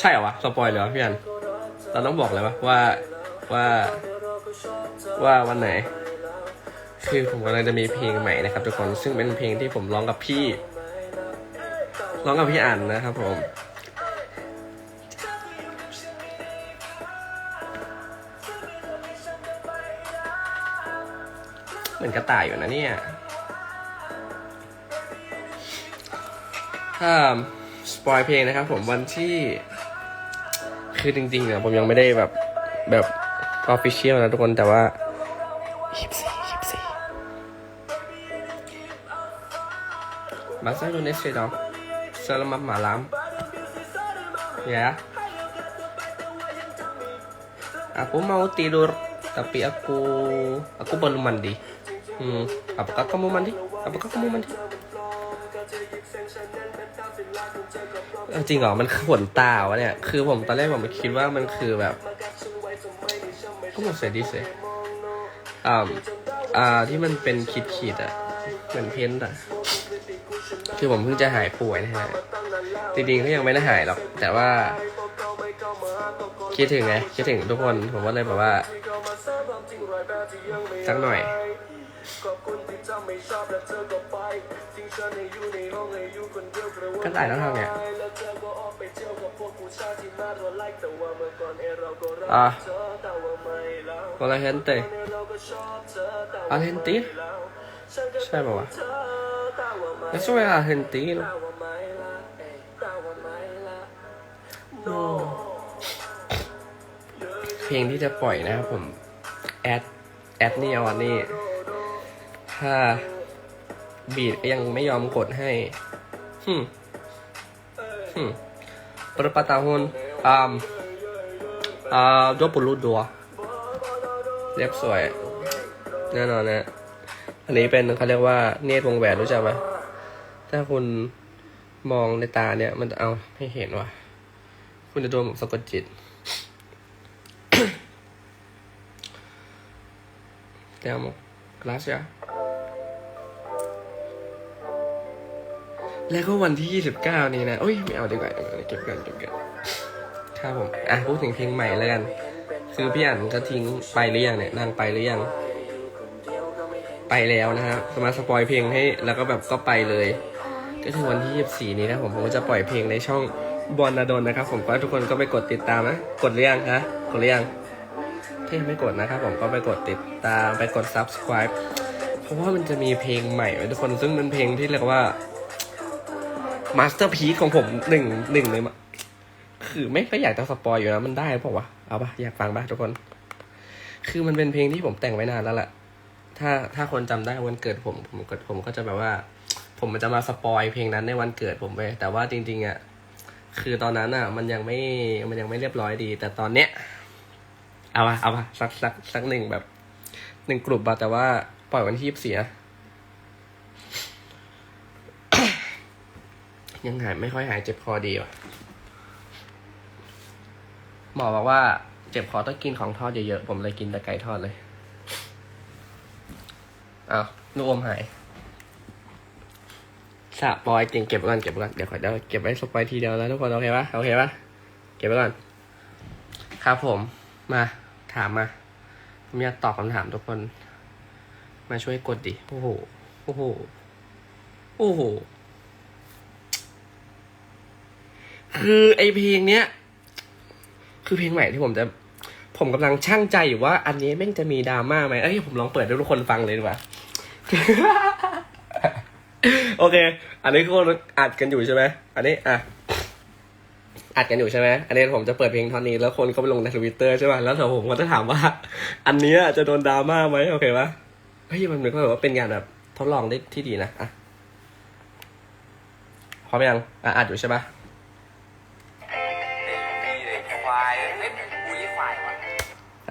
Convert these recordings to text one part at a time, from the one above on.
ใช่เหรอวะสปอยเหรอพี่อันเราต้องบอกเลยว่าว่าว่าว่าวันไหน คือผมกำลังจะมีเพลงใหม่นะครับทุกคนซึ่งเป็นเพลงที่ผมร้องกับพี่ร้องกับพี่อันนะครับผมเหมือนกระต่ายอยู่นะเนี่ยถ้าสปอยเพลงนะครับผมวันที่ คือจริงๆเนี่ยผมยังไม่ได้แบบแบบออฟฟิเชียลนะทุกคนแต่ว่ายิบสี่ยิบสี่มาซาโดเนสเซดองสลามัมมาลาม ya aku mau tidur tapi aku aku belum mandi hmm apakah kamu mandi apakah kamu mandi เออจริงเหรอ มันขนตาวะเนี่ย คือผมตอนแรกผมคิดว่ามันคือแบบก็หมดเสร็จดิเสร็จอ่าอ่าที่มันเป็นขีดขีดๆอะเหมือนเพ้นท์อะคือผมเพิ่งจะหายป่วยนะฮะ จริงๆก็ยังไม่ได้หายหรอก แต่ว่า คิดถึงไง คิดถึงทุกคน ผมก็เลยแบบว่าสักหน่อย ก็ตายแล้วทำไงอะ Hola gente Argentina ใช่ป่าวะ Eso es argentino อืมเพลงที่จะปล่อยนะครับผมแอดแอดนี่เอาอันนี้ถ้า บีดก็ยังไม่ยอมกดให้ฮึมฮึม berapa tahun um uh 22เรียบสวย แน่นอนนะอันนี้เป็นเขาเรียกว่าเนตรวงแหวนรู้จักไหมถ้าคุณมองในตาเนี่ย มันจะเอาให้เห็นว่าคุณจะโดนสะกดจิต Te amo. Gracias. แล้วก็วันที่ 29 นี้นะโอ้ยไม่เอาดีกว่าเก็บกันเก็บกันครับผม อะพูดถึงเพลงใหม่แล้วกัน คือพี่อันจะทิ้งไปหรือยังเนี่ยนางไปหรือยัง ไปแล้วนะครับมาสปอยเพลงให้แล้วก็แบบก็ไปเลย ก็คือวันที่ 24 นี้นะผมผมก็จะปล่อยเพลงในช่องบอลนาดนนะครับ ผมก็ทุกคนก็ไปกดติดตามนะ กดหรือยังฮะกดหรือยังถ้ายังไม่กดนะครับผมก็ไปกดติดตามไปกด subscribe เพราะว่ามันจะมีเพลงใหม่ไว้ทุกคนซึ่งเป็นเพลงที่เรียกว่า masterpiece ของผมหนึ่งหนึ่งเลยมั้คือไม่ค่อยอยากจะสปอยอยู่นะมันได้เปล่าวะเอาปะอยากฟังปะทุกคน คือมันเป็นเพลงที่ผมแต่งไว้นานแล้วแหละถ้าถ้าคนจำได้วันเกิดผมผมก็ผมก็จะแบบว่า ผมมันจะมาสปอยเพลงนั้นในวันเกิดผมไปแต่ว่าจริง ๆอะคือตอนนั้นอะ มันยังไม่มันยังไม่เรียบร้อยดี แต่ตอนเนี้ยเอาวะเอาวะสักสักสักหนึ่งแบบหนึ่งกลุ่มอะแต่ว่าปล่อยวันที่ยี่สิบสี่นะ ยังหายไม่ค่อยหายเจ็บคอดีว่ะ หมอบอกว่าเจ็บคอต้องกินของทอดเยอะๆ ผมเลยกินแต่ไก่ทอดเลยอ้าวลูกอมหายสะปอยจริงเก็บไว้ก่อนเก็บไว้ก่อนเดี๋ยวขอเดี๋ยวเก็บไว้สปอยทีเดียวแล้วทุกคนโอเคปะโอเคปะเก็บไว้ก่อน ครับผม มาถามมาผมอยากตอบคำถามทุกคน มาช่วยกดดิ โอ้โห โอ้โห โอ้โห คือไอเพลงเนี้ย คือเพลงใหม่ที่ผมจะ ผมกำลังช่างใจอยู่ว่า อันนี้แม่งจะมีดราม่าไหมเอ้ยผมลองเปิดให้ทุกคนฟังเลยดีกว่า โอเค อันนี้ทุกคนอัดกันอยู่ใช่ไหมอันนี้อะอัดกันอยู่ใช่ไหมอันนี้ผมจะเปิดเพลงท่อนนี้แล้วคนก็ไปลงในทวิตเตอร์ใช่ป่ะ แล้วเดี๋ยวผมก็จะถามว่า อันนี้จะโดนดราม่าไหมโอเคปะเฮ้ยมันเหมือนกับว่าเป็นงานแบบทดลองได้ที่ดีนะอะพร้อมยังอะอัดอยู่ใช่ปะ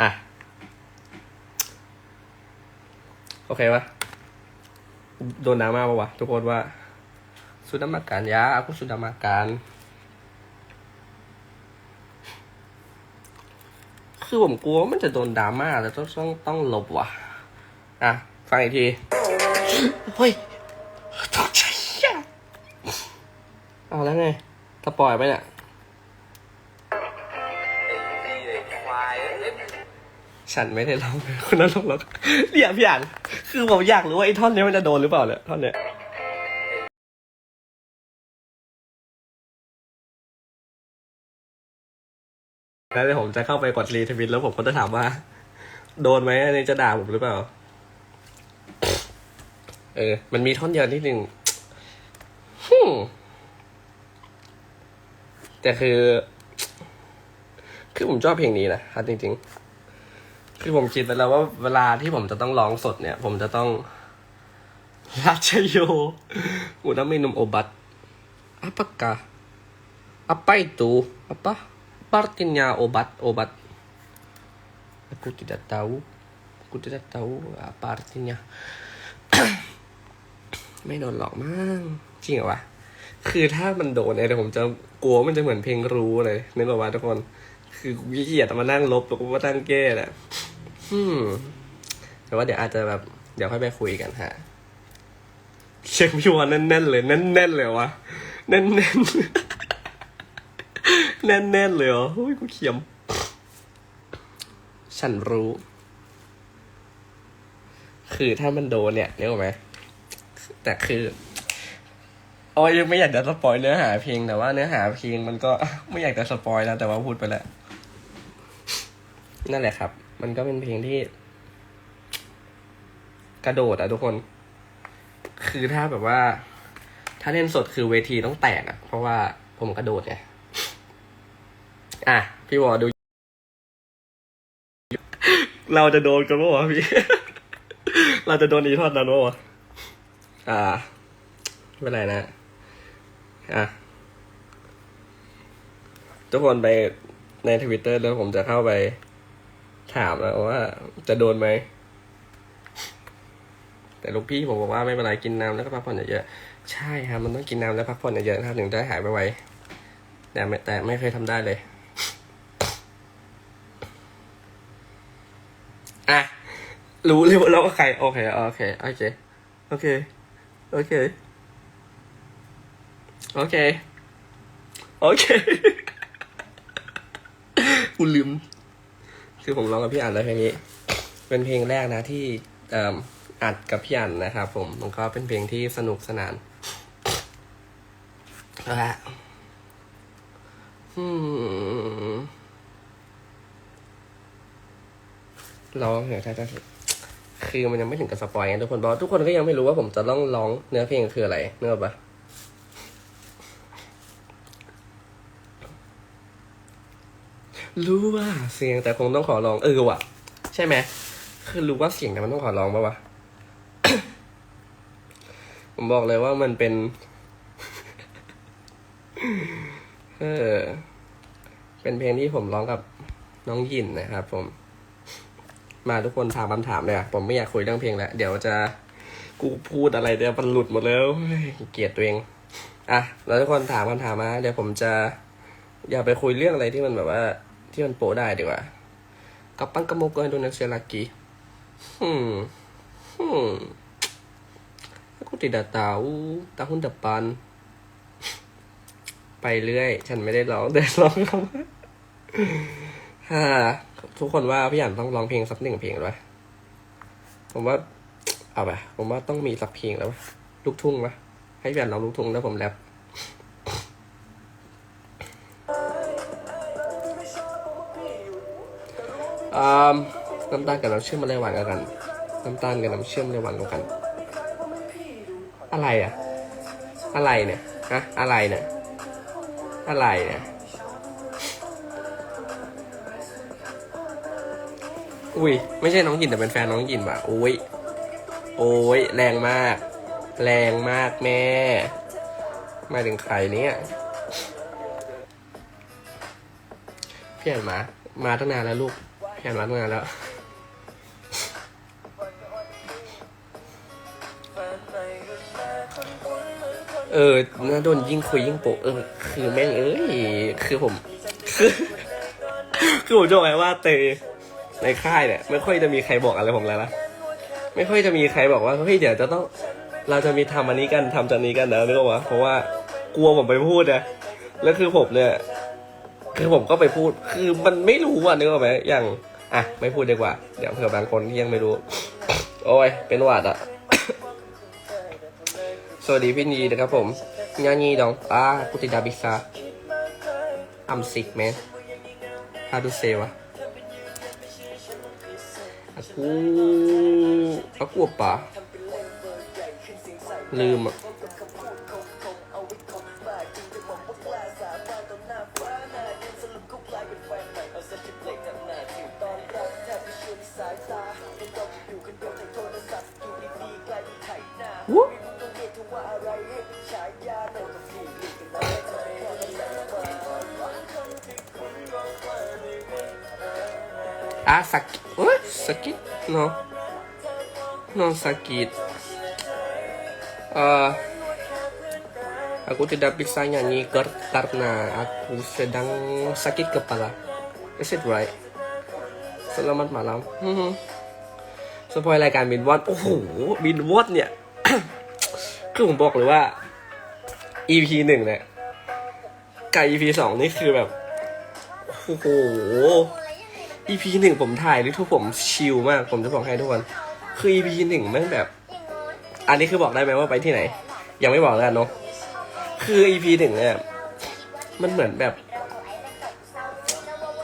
อะ โอเคปะโดนดราม่าปะวะ ทุกคนว่า sudah makan ya aku sudah makan คือผมกลัวว่ามันจะโดนดราม่าแล้วต้องต้องต้องลบว่ะ อะ ฟังอีกที เฮ้ยตกใจอะเอาแล้วไงถ้าปล่อยไปเนี่ย ฉันไม่ได้ร้องคุณนั้นร้องร้องเนี่ยพี่อ่านคือผมอยากรู้ว่าไอ้ท่อนนี้มันจะโดนหรือเปล่าเนี่ยท่อนเนี้ยแล้วเดี๋ยวผมจะเข้าไปกดรีทวิตแล้วผมก็จะถามว่า โดนไหมอันนี้จะด่าผมหรือเปล่า เออ มันมีท่อนเดียวนิดนึงแต่คือ คือผมชอบเพลงนี้นะครับจริง ๆ คือผมคิดไปแล้วว่าเวลาที่ผมจะต้องร้องสดเนี่ย ผมจะต้องราชโยอุนามินุมโอบัตอัปกะอัปไปตูอัปะ partinya obat obat aku tidak tahu aku tidak tahu apa artinya ไม่โดนหลอกมั้งจริงเหรอวะคือถ้ามันโดนเนี่ยเดี๋ยวผมจะกลัวมันจะเหมือนเพลงรู้เลยนึกออกว่าทุกคน คือกูขี้เกียจมานั่งลบแล้วก็มาตั้งแก้แหละ อืมแต่ว่าเดี๋ยวอาจจะแบบ เดี๋ยวค่อยไปคุยกันฮะเช็คพี่วอนแน่นๆเลยแน่นๆเลยวะแน่นๆแน่นๆเลยเหรอเฮ้ยกูเขียม ฉันรู้ คือถ้ามันโดนเนี่ยนึกออกไหมแต่คือโอ้ยยังไม่อยากจะสปอยเนื้อหาเพลงแต่ว่าเนื้อหาเพลงมันก็ไม่อยากจะสปอยแล้วแต่ว่าพูดไปแล้วนั่นแหละครับ มันก็เป็นเพลงที่ กระโดดอะทุกคน คือถ้าแบบว่า ถ้าเล่นสดคือเวทีต้องแตกอะเพราะว่าผมกระโดดไงอะ พี่วอดู เราจะโดนกันปะวะพี่ เราจะโดนอีทอดนั้นปะวะอ่าไม่เป็นไรนะ อะ ทุกคนไปในทวิตเตอร์แล้วผมจะเข้าไป ถามแล้วว่าจะโดนไหม แต่ลูกพี่ผมบอกว่าไม่เป็นไรกินน้ำแล้วก็พักผ่อนเยอะๆใช่ครับมันต้องกินน้ำและพักผ่อนเยอะๆนะครับถึงจะหายไปไวแต่ไม่แต่ไม่เคยทำได้เลย อะ รู้เลยว่าเราก็ใครโอเคโอเคโอเคโอเคโอเคโอเค โอเค กูลืม คือผมร้องกับพี่อ่านแล้วเพลงนี้ เป็นเพลงแรกนะที่เอ,อัดกับพี่อ่านนะครับผมมันก็เป็นเพลงที่สนุกสนานเอาละอืมร้องเหรอถ้าจะคือมันยังไม่ถึงกับสปอยไงทุกคนบอกทุกคนก็ยังไม่รู้ว่าผมจะต้องร้องเนื้อเพลงคืออะไรเนื้อปะ รู้ว่าเสียงแต่คงต้องขอร้องเออว่ะ ใช่ไหมคือรู้ว่าเสียงแต่มันต้องขอร้องปะวะผมบอกเลยว่ามันเป็น เออ เป็นเพลงที่ผมร้องกับน้องยินนะครับผม มาทุกคนถามคำถามเลยอะผมไม่อยากคุยเรื่องเพลงแล้ว เดี๋ยวจะกูพูดอะไรเดี๋ยวมันหลุดหมดแล้วเฮ้ยเกลียดตัวเอง อะ แล้วทุกคนถามคำถามมา เดี๋ยวผมจะ อย่าไปคุยเรื่องอะไรที่มันแบบว่า ที่มันโปได้ดีกว่า Kapan kamu ke Indonesia lagi? Hmm, hmm, aku tidak tahu tahun depan ไปเรื่อย ฉันไม่ได้ร้องแต่ร้องคำฮ่าทุกคนว่าพี่อ่านต้องร้องเพลงสักหนึ่งเพลงด้วยผมว่า เอาไปผมว่าต้องมีสักเพลงแล้วลูกทุ่งปะให้พี่อ่านร้องลูกทุ่งแล้วผมแรป น้ำตาลกับน้ำเชื่อมอะไรหวานกว่ากัน น้ำตาลกับน้ำเชื่อมอะไรหวานกว่ากัน อะไรอะอะไรเนี่ยฮะอะไรเนี่ยอะไรเนี่ยอุ้ยไม่ใช่น้องหยินแต่เป็นแฟนน้องหยินว่ะโอ้ยโอ้ยแรงมาก แรงมากแม่มาถึงใครเนี่ยพี่อ่านมา มาตั้งนานแล้วลูก พี่อ่านมาตั้งนานแล้ว เออน่าโดนยิ่งคุยยิ่งโปะเออ คือแม่งเอ้ย คือผม คือคือผมจะบอกไงว่าเตในค่ายเนี่ยไม่ค่อยจะมีใครบอกอะไรผมแล้วนะไม่ค่อยจะมีใครบอกว่าเฮ้ยเดี๋ยวจะต้องเราจะมีทำอันนี้กันทำจันนี้กันนะนึกออกปะเพราะว่ากลัวผมไปพูดนะแล้วคือผมเนี่ย คือผมก็ไปพูด คือมันไม่รู้อะนึกออกไหมอย่าง อะ ไม่พูดดีกว่า เดี๋ยวเผื่อบางคนที่ยังไม่รู้ โอ้ย เป็นหวัดอะ สวัสดีพี่นีนะครับผมงานีดองอ่ากุติดาบิซา I'm sick man how to say วะ aku aku apa ลืมอะ no สักกิ Eh, aku tidak bisa nyanyi karena aku sedang sakit kepala. Is it right? Selamat malam. สปอยรายการบินวอดโอ้โหบินวอดเนี่ย คือผมบอกเลยว่า EP หนึ่งเนี่ยกับ EP สองนี่คือแบบ โอ้โห EP หนึ่งผมถ่ายด้วยทุกผมชิลมาก ผมจะบอกให้ทุกคน คือ EP หนึ่งแม่งแบบ อันนี้คือบอกได้ไหมว่าไปที่ไหน ยังไม่บอกแล้วกันเนาะคือ EP หนึ่งเนี่ยมันเหมือนแบบ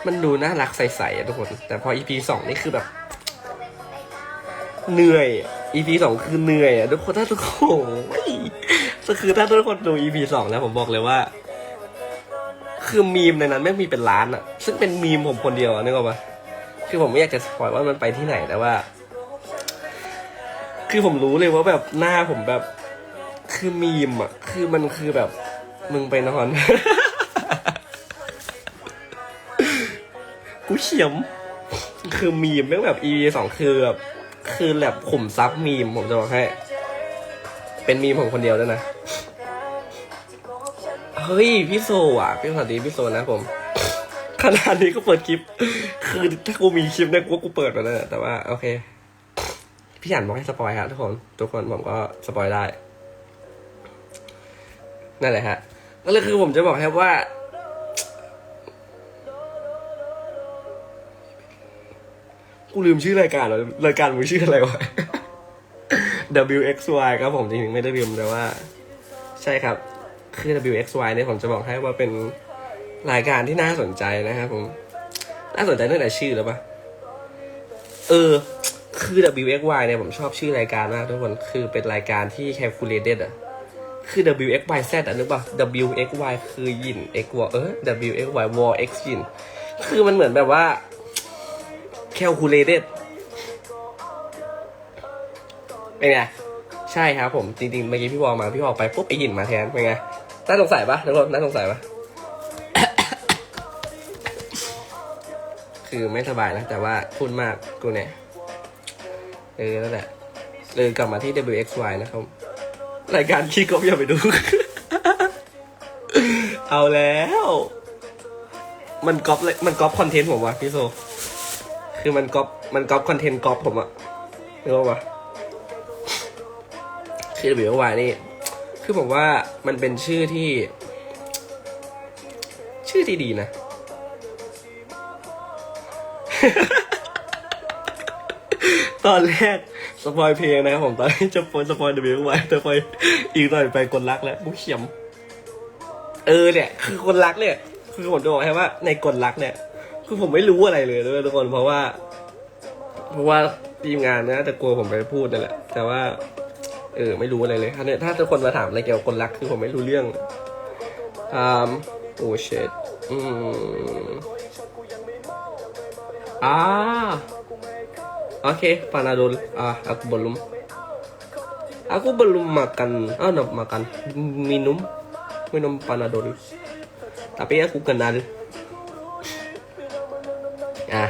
มันดูน่ารักใสๆอะทุกคน แต่พอ EP สองนี่คือแบบ เหนื่อย EP สองคือเหนื่อยอะทุกคนถ้าทุกคนก็คือถ้าทุกคนดู EP สองแล้วผมบอกเลยว่า คือมีมในนั้นไม่มีเป็นล้านอะซึ่งเป็นมีมผมคนเดียวอะนึกออกปะคือผมไม่อยากจะสปอยว่ามันไปที่ไหนแต่ว่า คือผมรู้เลยว่าแบบหน้าผมแบบ คือมีมอะ คือมันคือแบบ มึงไปนอน กูเขียม คือมีมแม่งแบบ EP สองคือแบบคือแบบขุมทรัพย์มีมผมจะบอกให้ เป็นมีมผมคนเดียวด้วยนะ เฮ้ย พี่โซอะ พี่สวัสดีพี่โซนะผมขนาดนี้ก็เปิดคลิป คือถ้ากูมีคลิปเนี่ยกูว่ากูเปิดมาแล้วแต่ว่า โอเค พี่อ่านบอกให้สปอยฮะทุกคน ทุกคนผมก็สปอยได้ นั่นแหละฮะก็เลยคือผมจะบอกให้ว่า กูลืมชื่อรายการแล้วรายการมึงชื่ออะไรวะ WXY ครับผมจริงๆไม่ได้ลืมแต่ว่า ใช่ครับ คือ WXY เนี่ยผมจะบอกให้ว่าเป็นรายการที่น่าสนใจนะครับผม น่าสนใจตั้งแต่ชื่อแล้วปะเออ คือ WXY เนี่ยผมชอบชื่อรายการมากทุกคน คือเป็นรายการที่ calculated อะคือ WXYZ อะนึกป่ะ WXY คือยิน X วอเออ WXY war X ยิน คือมันเหมือนแบบว่า calculated เป็นไง ใช่ครับผมจริงๆเมื่อกี้พี่วอลมาพี่วอลไปปุ๊บไอหินมาแทนเป็นไงน่าสงสัยปะทุกคนน่าสงสัยปะคือไม่สบายนะแต่ว่าพูดมากกูเนี่ย เออนั่นแหละเลยกลับมาที่ WXY นะครับ รายการขี้กบอย่าไปดู เอาแล้ว มันก๊อปเลยมันก๊อปคอนเทนต์ผมว่ะพี่โซ คือมันก๊อปมันก๊อปคอนเทนต์ก๊อปผมอะรู้ปะคือ WXY นี่ คือผมว่ามันเป็นชื่อที่ ชื่อที่ดีนะ ตอนแรกสปอยเพลงนะครับผมตอนนี้จะปอยสปอยเดบิวต์ไว้แต่ไปอีกหน่อยไปกดรักแล้วมุกเขียม เออเนี่ย คือคนรักเนี่ย คือผมจะบอกให้ว่าในกดรักเนี่ย คือผมไม่รู้อะไรเลยด้วยทุกคนเพราะว่า เพราะว่าทีมงานนะแต่กลัวผมไปพูดนั่นแหละ แต่ว่า เออ ไม่รู้อะไรเลยถ้าเนี่ยถ้าทุกคนมาถามอะไรเกี่ยวกับคนรักคือผมไม่รู้เรื่องอ่าโอ้เชดอืมอ่า Oke, Panadol. Ah, aku belum. Aku belum makan. Oh, no, makan. Minum. Minum Panadol. Tapi aku kenal. อะ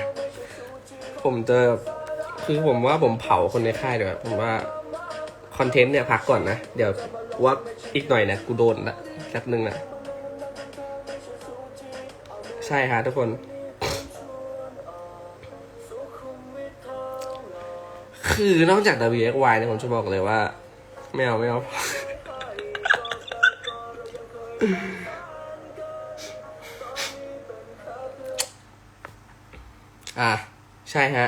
ผมจะคือผมว่าผมเผาคนในค่ายด้วยผมว่าคอนเทนต์เนี่ยพักก่อนนะ เดี๋ยวว่าอีกหน่อยนะกูโดนละแป๊บนึงนะใช่ฮะทุกคน คือนอกจาก WXY เนี่ยผมจะบอกเลยว่า ไม่เอาไม่เอา อะ ใช่ฮะ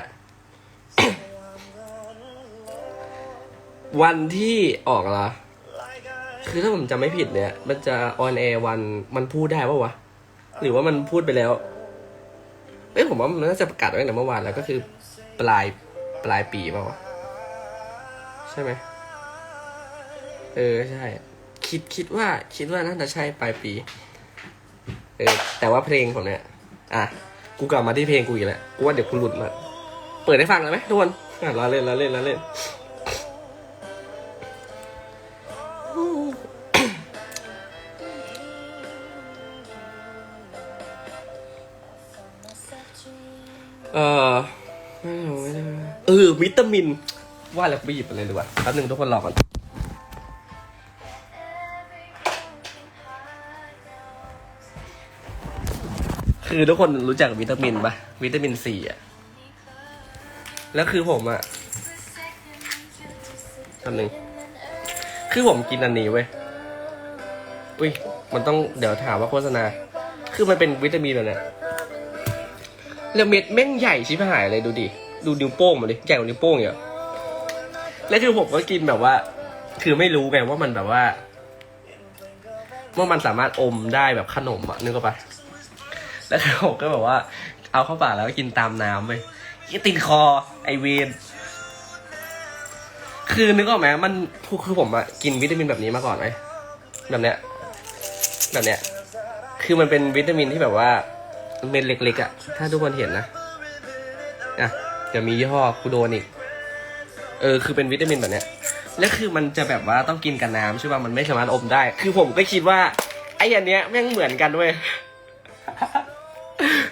วันที่ออกเหรอ คือถ้าผมจำไม่ผิดเนี่ย มันจะออนแอร์วันมันพูดได้ปะวะ หรือว่ามันพูดไปแล้ว เอ้ยผมว่ามันน่าจะประกาศไว้ตั้งแต่เมื่อวานแล้วก็คือปลาย ลายปีเปล่าวะใช่ไหมเออใช่ คิดคิดว่าคิดว่าน่าจะใช่ปลายปี เออ แต่ว่าเพลงผมเนี่ย อะ กูกลับมาที่เพลงกูอีกแล้วกูว่าเดี๋ยวกูหลุดมาเปิดให้ฟังเลยไหมทุกคนอะล้อเล่นล้อเล่นล้อเล่นเออ วิตามิน ว่าแล้วไปหยิบมาเลยดีกว่าแป๊บนึงทุกคนรอก่อนคือทุกคนรู้จักวิตามินปะวิตามินซีอะแล้วคือผมอะอันหนึ่งคือผมกินอันนี้เว้ย อุ้ย มันต้องเดี๋ยวถามว่าโฆษณา คือมันเป็นวิตามินแบบเนี้ยแล้วเม็ดแม่งใหญ่ชิบหายเลยดูดิ ดูนิ้วโป้งมาดิใหญ่กว่านิ้วโป้งอีกอะแล้วคือผมก็กินแบบว่า คือไม่รู้ไงว่ามันแบบว่าว่ามันสามารถอมได้แบบขนมอะนึกออกปะแล้วผมก็แบบว่า เอาเข้าปากแล้วก็กินตามน้ำไปติดคอ ไอเวนคือนึกออกไหมมันคือผมอะกินวิตามินแบบนี้มาก่อนไหมแบบเนี้ย แบบเนี้ย คือมันเป็นวิตามินที่แบบว่าเม็ดเล็กๆอะถ้าทุกคนเห็นนะ เดี๋ยวมียี่ห้อคูโดนอีก เออ คือเป็นวิตามินแบบเนี้ย แล้วคือมันจะแบบว่าต้องกินกับน้ำใช่ป่ะ มันไม่สามารถอมได้ คือผมก็คิดว่าไอ้อันเนี้ยแม่งเหมือนกันเว้ย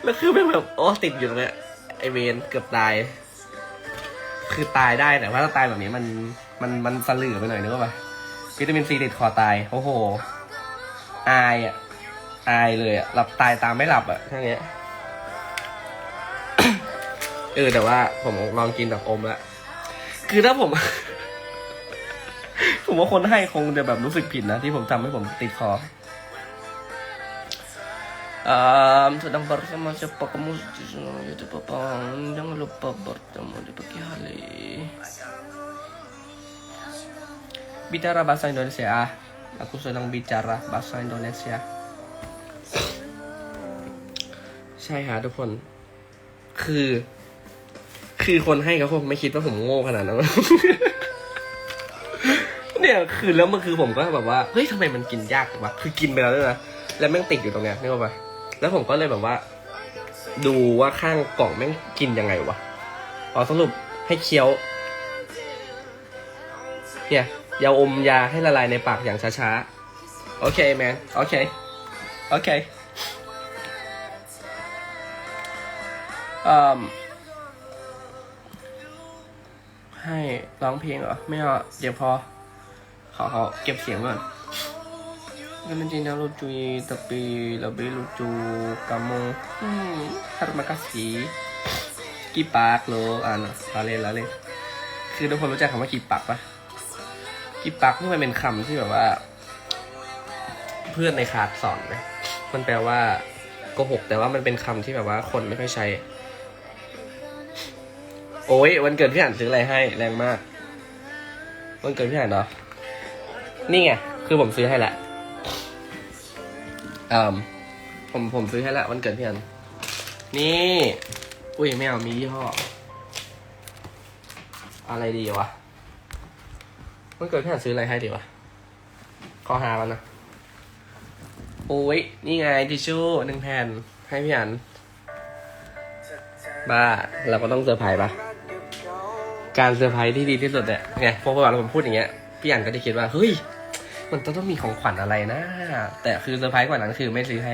แล้วคือแม่งแบบโอ้ติดอยู่ตรงเนี้ยไอเวนเกือบตาย คือตายได้แต่ว่าถ้าตายแบบนี้มันมันมันสลือไปหน่อยนึกว่าปะวิตามินซีติดคอตาย โอ้โห อายอะ อายเลยอะ หลับตายตามไม่หลับอะทั้งเนี้ย เออแต่ว่าผมลองกินแบบอมละคือถ้าผม ผมว่าคนให้คงจะแบบรู้สึกผิดนะ ที่ผมทำให้ผมติดคอ Um, sedang bersama siapa kamu di sana YouTube Papa Jangan lupa bertemu di pagi hari Bicara bahasa Indonesia ah. Aku sedang bicara bahasa Indonesia ใช่ฮะทุกคน คือ คือคนให้เขาคงไม่คิดว่าผมโง่ขนาดนั้น เนี่ยคือแล้วมันคือผมก็แบบว่า เฮ้ยทำไมมันกินยากวะ คือกินไปแล้วด้วยนะ แล้วแม่งติดอยู่ตรงเนี้ยนึกออกปะแล้วผมก็เลยแบบว่า ดูว่าข้างกล่องแม่งกินยังไงวะ อ๋อสรุปให้เคี้ยว เนี่ยยาอมยาให้ละลายในปากอย่างช้าๆ โอเคแมน โอเค โอเคอื ให้ร้องเพลงเหรอ ไม่เอาเดี๋ยวพอขอเขาเก็บเสียงก่อน Kan Cina lucu tapi lebih lucu kamu. Hmm, terima kasih. Kipak lo, anu, lale lale. คือทุกคนรู้จักคำว่ากีปักปะกีปักนี่มันเป็นคำที่แบบว่า เพื่อนในคลาสสอนไหมมันแปลว่าโกหกแต่ว่ามันเป็นคำที่แบบว่าคนไม่ค่อยใช้ โอ้ยวันเกิดพี่อ่านซื้ออะไรให้แรงมาก วันเกิดพี่อ่านเหรอนี่ไงคือผมซื้อให้แหละอืมผมผมซื้อให้ละวันเกิดพี่อันนี่ อุ้ยไม่เอามียี่ห้อ อะไรดีวะวันเกิดพี่อันซื้ออะไรให้ดีวะขอหากันนะโอ้ยนี่ไงทิชชู่หนึ่งแผ่นให้พี่อันบ้า เราก็ต้องเซอร์ไพรส์ปะ การเซอร์ไพรส์ที่ดีที่สุดเนี่ยไงพอพอเราผมพูดอย่างเงี้ยพี่อันก็จะคิดว่าเฮ้ยมันต้องต้องมีของขวัญอะไรนะ แต่คือเซอร์ไพรส์กว่านั้นคือไม่ซื้อให้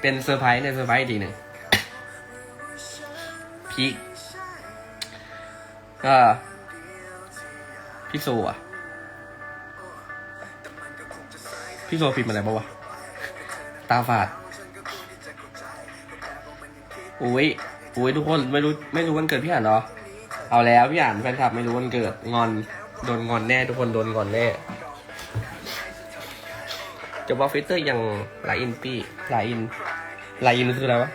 เป็นเซอร์ไพรส์ในเซอร์ไพรส์อีกทีหนึ่งพีคก็พี่โซอะ พี่โซพิมพ์อะไรบ้างวะ ตาฝาดอุ้ยอุ้ยทุกคนไม่รู้ไม่รู้วันเกิดพี่อ่านเหรอ เอาแล้วพี่อ่านแฟนคลับไม่รู้วันเกิดงอนโดนงอนแน่ทุกคนโดนงอนแน่จะบอกฟิลเตอร์ยังไลน์อินปี้ไลน์อินไลน์อินคืออะไรวะ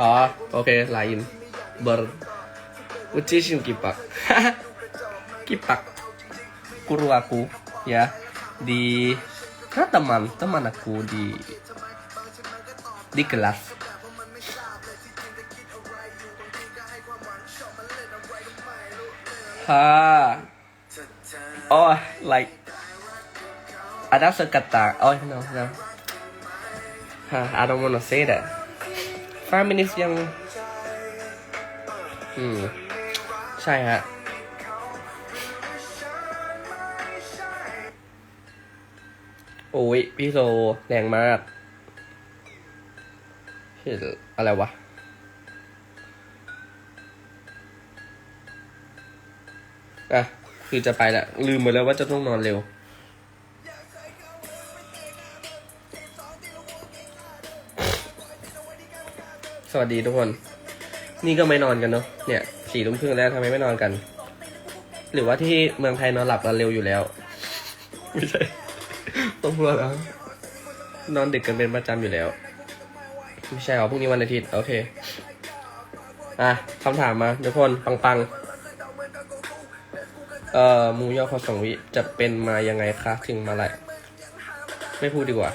อ๋อโอเค lain ber ucisin kipak kipak guru aku ya di karena teman teman aku di di kelas ha oh like ada sekata oh no no ha I don't wanna say that five minutes ยังอืมใช่ฮะโอ้ยพี่โซแรงมากเห็นอะไรวะ อะ คือจะไปละลืมหมดแล้วว่าจะต้องนอนเร็ว สวัสดีทุกคน นี่ก็ไม่นอนกันเนาะเนี่ยสี่ทุ่มครึ่งแล้วทำไมไม่นอนกัน หรือว่าที่เมืองไทยนอนหลับกันเร็วอยู่แล้ว ไม่ใช่ต้องพูดแล้วนอนดึกกันเป็นประจำอยู่แล้วไม่ใช่หรอพรุ่งนี้วันอาทิตย์ โอเค อะคำถามมาทุกคน ปังปังๆ เอ่อมูยอขอสองวิจะเป็นมายังไงคะถึงมาอะไรไม่พูดดีกว่า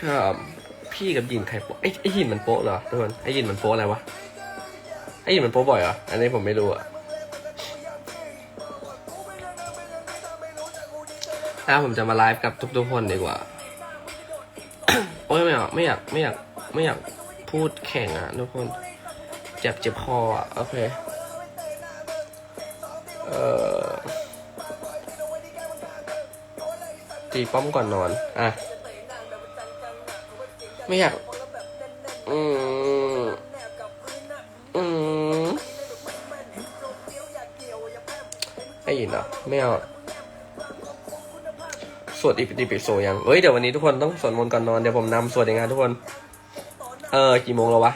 ครับพี่กับยินใครโป๊ไอ้ไอ้ยินมันโป๊ะเหรอทุกคนไอ้ยินมันโป๊ะอะไรวะไอ้ยินมันโป๊ะบ่อยเหรออันนี้ผมไม่รู้อะถ้าผมจะมาไลฟ์กับทุกๆคนดีกว่าโอ้ยไม่อยากไม่อยากไม่อยากไม่อยากพูดแข่งอะทุกคน เจ็บเจ็บคออะ โอเค ตีป้อมก่อนนอน อะ ไม่อยาก อืม อืมได้ยินเหรอไม่เอาสวดอีปิติปิโสยังเฮ้ย เดี๋ยววันนี้ทุกคนต้องสวดมนต์ก่อนนอน เดี๋ยวผมนำสวดเองนะทุกคน เออ กี่โมงแล้ววะ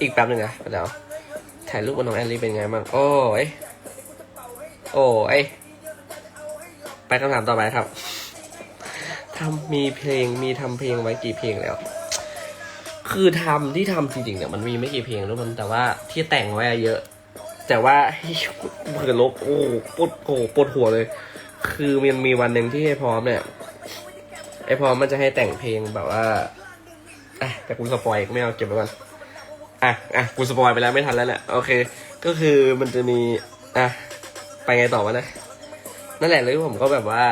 อีกแป๊บหนึ่งอะเดี๋ยวถ่ายรูปกับน้องแอลลี่เป็นไงบ้าง โอ้ย โอ้ยไปคำถามต่อไปครับทำมีเพลงมีทำเพลงไว้กี่เพลงแล้ว คือทำที่ทำจริงๆเนี่ยมันมีไม่กี่เพลงแล้วมันแต่ว่าที่แต่งไว้เยอะ แต่ว่าเผื่อลบโอ้โหปวดโอ้โหปวดหัวเลย คือมันมีวันหนึ่งที่ให้พร้อมเนี่ยไอพร้อมมันจะให้แต่งเพลงแบบว่าอะแต่กูสปอยไม่เอาเก็บไว้ก่อนอะอะกูสปอยไปแล้วไม่ทันแล้วแหละโอเค ก็คือมันจะมีอะ ไปไงต่อวะนะ นั่นแหละเลยผมก็แบบว่า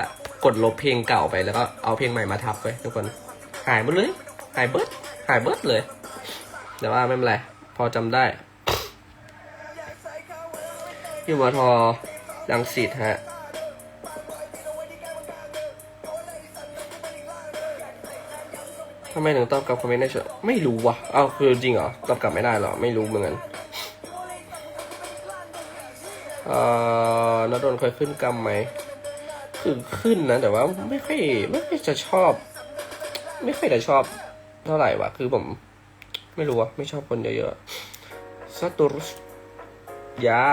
กดลบเพลงเก่าไปแล้วก็เอาเพลงใหม่มาทับไปทุกคน หายหมดเลย หายเบิร์ดหายเบิร์ดเลย แต่ว่าไม่เป็นไรพอจำได้อยู่มทลังสิตฮะทำไมถึงตอบกลับคอมเมนต์ได้เฉยไม่รู้ว่ะ เอาคือจริงเหรอ ตอบกลับไม่ได้เหรอ ไม่รู้เหมือนกัน เอ่อนดนเคยขึ้นกรรมไหมคือขึ้นนะ แต่ว่าไม่ค่อยไม่ค่อยจะชอบ ไม่ค่อยจะชอบเท่าไหร่วะคือผม ไม่รู้ไม่ชอบคนเยอะๆสตตุรุสยา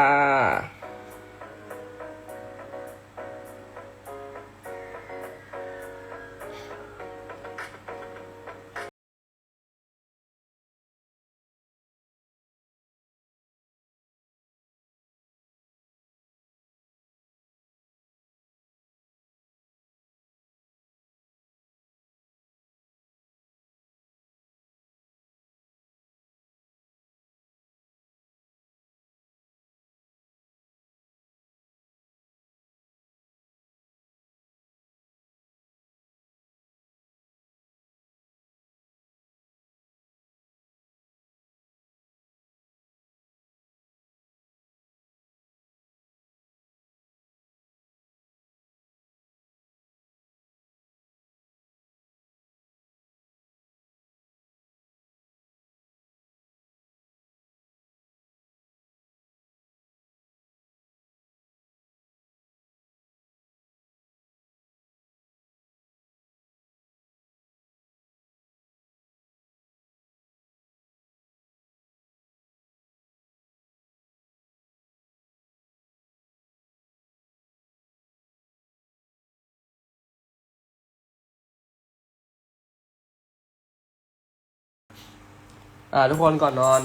อ่าทุกคนก่อนนอน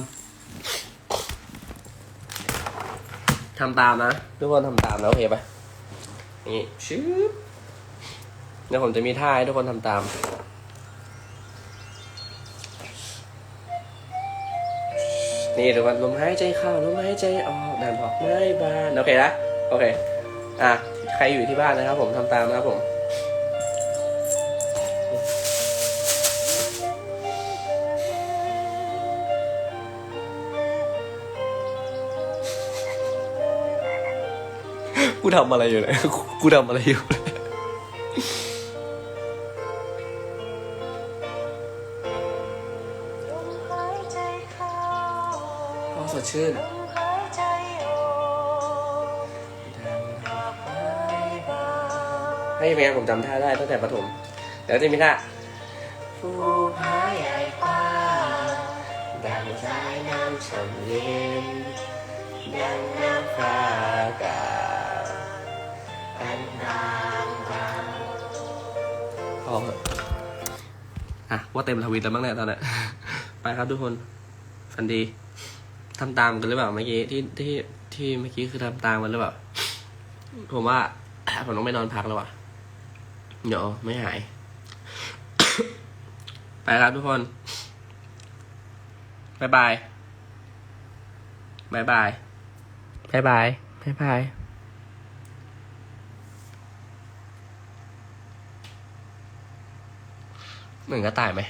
ทำตามนะ ทุกคนทำตามนะโอเคปะนี่ชืบเดี๋ยวผมจะมีท่าให้ทุกคนทำตาม นี่ทุกคนลมหายใจเข้าลมหายใจออกดันออกไม้บาน โอเคนะ โอเค อะ ใครอยู่ที่บ้านนะครับผมทำตามนะครับผม กูทำอะไรอยู่เนี่ย กูทำอะไรอยู่เนี่ยลมหายใจเข้าอ๋อสดชื่นลมหายใจออกดอกไม้บานให้เป็นไงผมจำท่าได้ตั้งแต่ประถมเดี๋ยวจะมีท่าฟูพายใหญ่กว้างดังสายน้ำชมเย็นดังน้ำฟ้าอากาศ อเหอะอะว่าเต็มทวิตแล้วบ้างเนี่ยตอนเนี้ยไปครับทุกคนฝันดีทำตามกันหรือเปล่าเมื่อกี้ที่ที่ที่เมื่อกี้คือทำตามกันหรือเปล่าผมว่าผมต้องไปนอนพักแล้วว่ะเดี๋ยวไม่หาย ไปครับทุกคนบายบายบายบายบายบายบายบาย เหมือนกระต่ายไหม